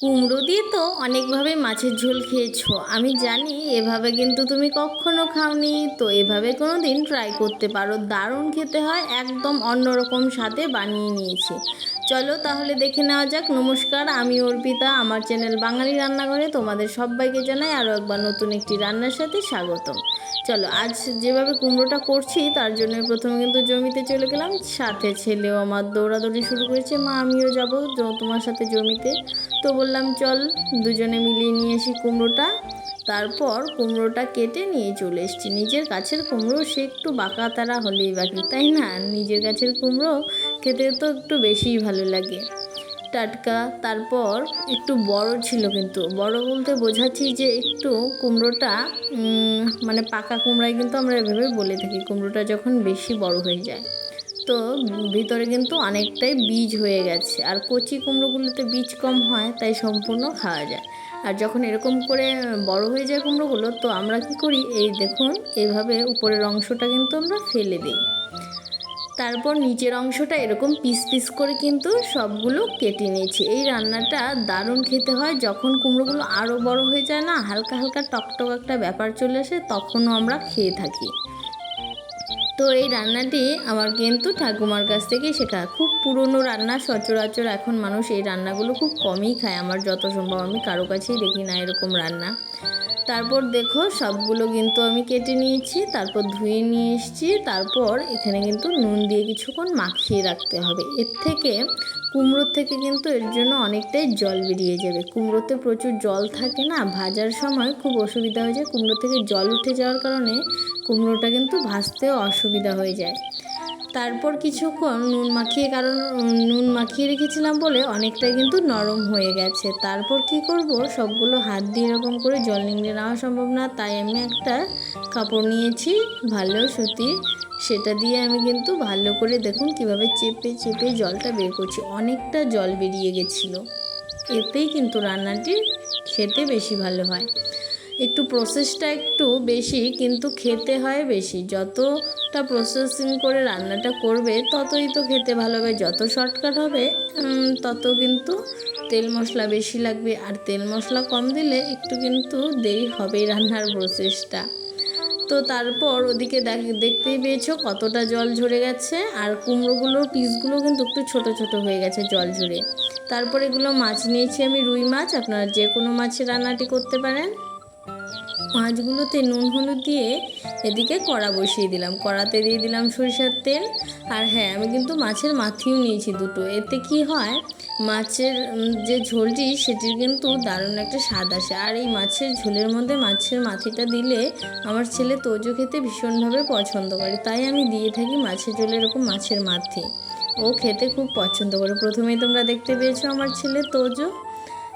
কুমড়ো দিয়ে তো অনেকভাবে মাছের ঝোল খেয়েছো। আমি জানি এভাবে কিন্তু তুমি কখনো খাওনি, তো এভাবে কোনো দিন ট্রাই করতে পারো। দারুণ খেতে হয়, একদম অন্যরকম স্বাদে বানিয়ে নিয়েছি। চলো তাহলে দেখে নেওয়া যাক। নমস্কার, আমি অর্পিতা। আমার চ্যানেল বাঙালি রান্নাঘরে তোমাদের সবাইকে জানাই আরও একবার নতুন একটি রান্নার সাথে স্বাগতম। চলো, আজ যেভাবে কুমড়োটা করছি, তার জন্য প্রথমে কিন্তু জমিতে চলে গেলাম। সাথে ছেলেও আমার দৌড়াদৌড়ি শুরু করেছে। মা, আমিও যাব তোমার সাথে জমিতে। তো বললাম, চল, দুজনে মিলিয়ে নিয়ে আসি কুমড়োটা। তারপর কুমড়োটা কেটে নিয়ে চলে এসেছি। নিজের গাছের কুমড়ো সে একটু বাঁকা তারা হলেই বাকি, তাই না? নিজের গাছের কুমড়ো খেতে তো একটু বেশিই ভালো লাগে। টাটকা, তারপর একটু বড় ছিল কিন্তু। বড় বলতে বোঝাচ্ছি যে একটু কুমড়োটা মানে পাকা কুমড়ায় কিন্তু আমরা এভাবে বলে থাকি। কুমড়োটা যখন বেশি বড় হয়ে যায়। তো ভিতরে কিন্তু অনেকটাই বীজ হয়ে গেছে। আর কচি কুমড়োগুলোতে বীজ কম হয়, তাই সম্পূর্ণ খাওয়া যায়। আর যখন এরকম করে বড় হয়ে যায় কুমড়োগুলো, তো আমরা কি করি? এই দেখুন এইভাবে উপরের অংশটা কিন্তু আমরা ফেলে দিই। তারপর নিচের অংশটা এরকম পিস পিস করে কিন্তু সবগুলো কেটে নিয়েছি। এই রান্নাটা দারুণ খেতে হয়। যখন কুমড়োগুলো আরও বড় হয়ে যায় না, হালকা হালকা টকটক একটা ব্যাপার চলে আসে, তখনও আমরা খেয়ে থাকি। তো এই রান্নাটি আমার কিন্তু ঠাকুমার কাছ থেকেই শেখা। খুব পুরনো রান্না, সচরাচর এখন মানুষ এই রান্নাগুলো খুব কমই খায়। আমার যত সম্ভব আমি কারও কাছেই দেখি না এরকম রান্না। তারপর দেখো, সবগুলো কিন্তু আমি কেটে নিয়েছি, তারপর ধুয়ে নিয়ে এসেছি, তারপর এখানে কিন্তু নুন দিয়ে কিছুক্ষণ মাখিয়ে রাখতে হবে। এর থেকে কুমড়োর থেকে কিন্তু এর জন্য অনেকটাই জল বেরিয়ে যাবে। কুমড়োতে প্রচুর জল থাকে না, ভাজার সময় খুব অসুবিধা হয়ে যায়। কুমড়ো থেকে জল উঠে যাওয়ার কারণে কুমড়োটা কিন্তু ভাজতেও অসুবিধা হয়ে যায়। তারপর কিছুক্ষণ নুন মাখিয়ে, কারণ নুন মাখিয়ে রেখেছিলাম বলে অনেকটাই কিন্তু নরম হয়ে গেছে। তারপর কি করব? সবগুলো হাত দিয়ে এরকম করে জল নিংড়ে নেওয়া সম্ভব না, তাই আমি একটা কাপড় নিয়েছি, ভালো সুতির সেটা দিয়ে আমি কিন্তু ভালো করে দেখুন কীভাবে চেপে চেপে জলটা বের করছি। অনেকটা জল বেরিয়ে গেছিল। এতেই কিন্তু রান্নাটি খেতে বেশি ভালো হয়। একটু প্রসেসটা একটু বেশি, কিন্তু খেতে হয় বেশি। যতটা প্রসেসিং করে রান্নাটা করবে, ততই তো খেতে ভালো হবে যত শর্টকাট হবে তত কিন্তু তেল মশলা বেশি লাগবে। আর তেল মশলা কম দিলে একটু কিন্তু দেরি হবেই রান্নার প্রসেসটা তো তারপর ওদিকে দেখ- দেখতেই পেয়েছ কতটা জল ঝরে গেছে। আর কুমড়োগুলোর পিসগুলো কিন্তু একটু ছোট ছোট হয়ে গেছে জল ঝরে। তারপর এগুলো মাছ নিয়েছি আমি, রুই মাছ। আপনারা যে কোনো মাছের রান্নাটি করতে পারেন। মাছগুলোতে নুন হলুদ দিয়ে এদিকে কড়া বসিয়ে দিলাম। কড়াতে দিয়ে দিলাম সরিষার তেল। আর হ্যাঁ আমি কিন্তু মাছের মাথিও নিয়েছি দুটো। এতে কি হয় মাছের যে ঝোলটি সেটির কিন্তু দারুণ একটা স্বাদ আসে। আর এই মাছের ঝোলের মধ্যে মাছের মাথিটা দিলে আমার ছেলে তোজো খেতে ভীষণভাবে পছন্দ করে। তাই আমি দিয়ে থাকি মাছের ঝোলে এরকম মাছের মাথি। ও খেতে খুব পছন্দ করে। প্রথমেই তোমরা দেখতে পেয়েছ আমার ছেলে তোজো।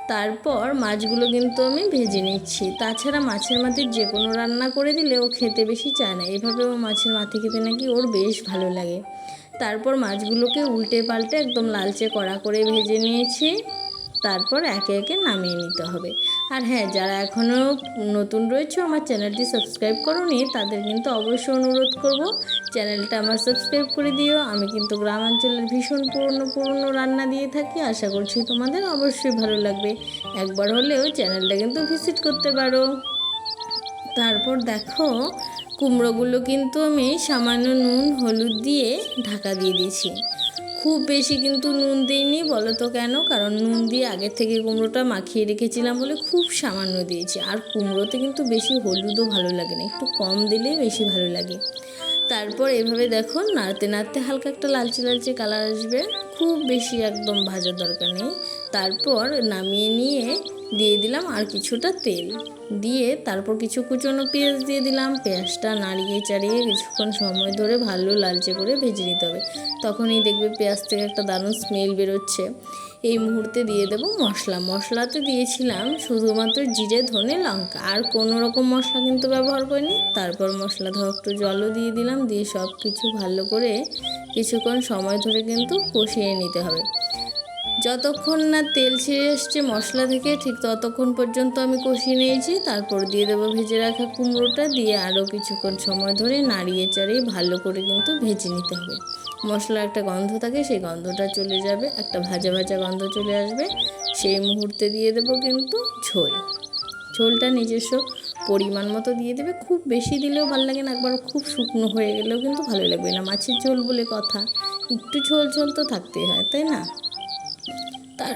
তারপর মাছগুলো কিন্তু আমি ভেজে নিচ্ছি। তাছাড়া মাছের মাথির যে কোনো রান্না করে দিলে ও খেতে বেশি চায় না। এভাবে ও মাছের মাথি খেতে নাকি ওর বেশ ভালো লাগে। তারপর মাছগুলোকে উল্টে পাল্টে একদম লালচে কড়া করে ভেজে নিয়েছি। তারপর একে একে নামিয়ে নিতে হবে। আর হ্যাঁ যারা এখনও নতুন রয়েছে, আমার চ্যানেলটি সাবস্ক্রাইব করোনি, তাদের কিন্তু অবশ্যই অনুরোধ করব, চ্যানেলটা আমার সাবস্ক্রাইব করে দিও। আমি কিন্তু গ্রামাঞ্চলের ভীষণ পুরনো পুরনো রান্না দিয়ে থাকি, আশা করছি তোমাদের অবশ্যই ভালো লাগবে। একবার হলেও চ্যানেলটা কিন্তু ভিজিট করতে পারো। তারপর দেখো কুমড়োগুলো কিন্তু আমি সামান্য নুন, হলুদ দিয়ে ঢাকা দিয়ে দিয়েছি। খুব বেশি কিন্তু নুন দিইনি বলো তো কেন? কারণ নুন দিয়ে আগের থেকে কুমড়োটা মাখিয়ে রেখেছিলাম বলে খুব সামান্য দিয়েছি। আর কুমড়োতে কিন্তু বেশি হলুদও ভালো লাগে না, একটু কম দিলেই বেশি ভালো লাগে। তারপর এভাবে দেখো, নাড়তে নাড়তে হালকা একটা লালচে লালচে কালার আসবে। খুব বেশি একদম ভাজার দরকার নেই। তারপর নামিয়ে নিয়ে দিয়ে দিলাম আর কিছুটা তেল। দিয়ে তারপর কিছু কুচনো পেঁয়াজ দিয়ে দিলাম। পেঁয়াজটা নাড়িয়ে চাড়িয়ে কিছুক্ষণ সময় ধরে ভালো লালচে করে ভেজে নিতে হবে। তখনই দেখবে পেঁয়াজ থেকে একটা দারুণ স্মেল বেরোচ্ছে। এই মুহূর্তে দিয়ে দেবো মশলা। মশলাতে দিয়েছিলাম শুধুমাত্র জিরে, ধনে, লঙ্কা। আর কোনো রকম মশলা কিন্তু ব্যবহার করিনি। তারপর মশলা ধর একটু জলও দিয়ে দিলাম। দিয়ে সব কিছু ভালো করে কিছুক্ষণ সময় ধরে কিন্তু কষিয়ে নিতে হবে। যতক্ষণ না তেল ছেড়ে আসছে মশলা থেকে, ঠিক ততক্ষণ পর্যন্ত আমি কষিয়ে নিয়েছি। তারপর দিয়ে দেবো ভেজে রাখা কুমড়োটা, দিয়ে আরও কিছুক্ষণ সময় ধরে নাড়িয়ে চাড়িয়ে ভালো করে কিন্তু ভেজে নিতে হবে। মশলার একটা গন্ধ থাকে, সেই গন্ধটা চলে যাবে, একটা ভাজা ভাজা গন্ধ চলে আসবে। সেই মুহূর্তে দিয়ে দেবো কিন্তু ঝোল। ঝোলটা নিজস্ব পরিমাণ মতো দিয়ে দেবে। খুব বেশি দিলেও ভালো লাগে না, একবার খুব শুকনো হয়ে গেলেও কিন্তু ভালো লাগবে না। মাছের ঝোল বলে কথা। একটু ঝোল ঝোল তো থাকতেই হয়, তাই না? তার,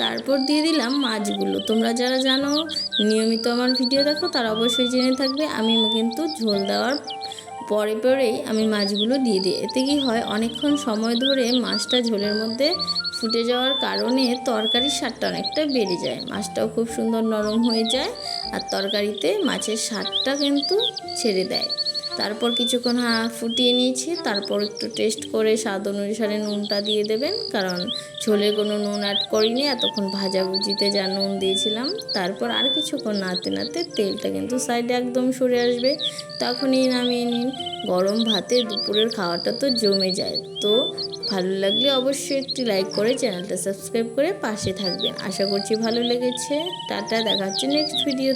তারপর দিয়ে দিলাম মাছগুলো। তোমরা যারা জানো, নিয়মিত আমার ভিডিও দেখো, তারা অবশ্যই জেনে থাকবে, আমি কিন্তু ঝোল দেওয়ার পরে পরেই আমি মাছগুলো দিয়ে দিই। এতে কি হয়, অনেকক্ষণ সময় ধরে মাছটা ঝোলের মধ্যে ফুটে যাওয়ার কারণে তরকারির স্বাদটা অনেকটা বেড়ে যায়। মাছটাও খুব সুন্দর নরম হয়ে যায়, আর তরকারিতে মাছের স্বাদটা কিন্তু ছেড়ে দেয়। তারপর কিছুক্ষণ হা ফুটিয়ে নিয়েছি, তারপর একটু টেস্ট করে স্বাদ অনুসারে নুনটা দিয়ে দেবেন, কারণ ঝোলে কোনো নুন অ্যাড করিনি, এতক্ষণ ভাজাভুজিতে যা নুন দিয়েছিলাম। তারপর আর কিছুক্ষণ নাড়তে নাড়তে তেলটা কিন্তু সাইডে একদম সরে আসবে। তখনই নামিয়ে নিন। গরম ভাতে দুপুরের খাওয়াটা তো জমে যায়। তো ভালো লাগলে অবশ্যই একটি লাইক করে চ্যানেলটা সাবস্ক্রাইব করে পাশে থাকবেন। আশা করছি ভালো লেগেছে। টাটা, দেখা হচ্ছে নেক্সট ভিডিও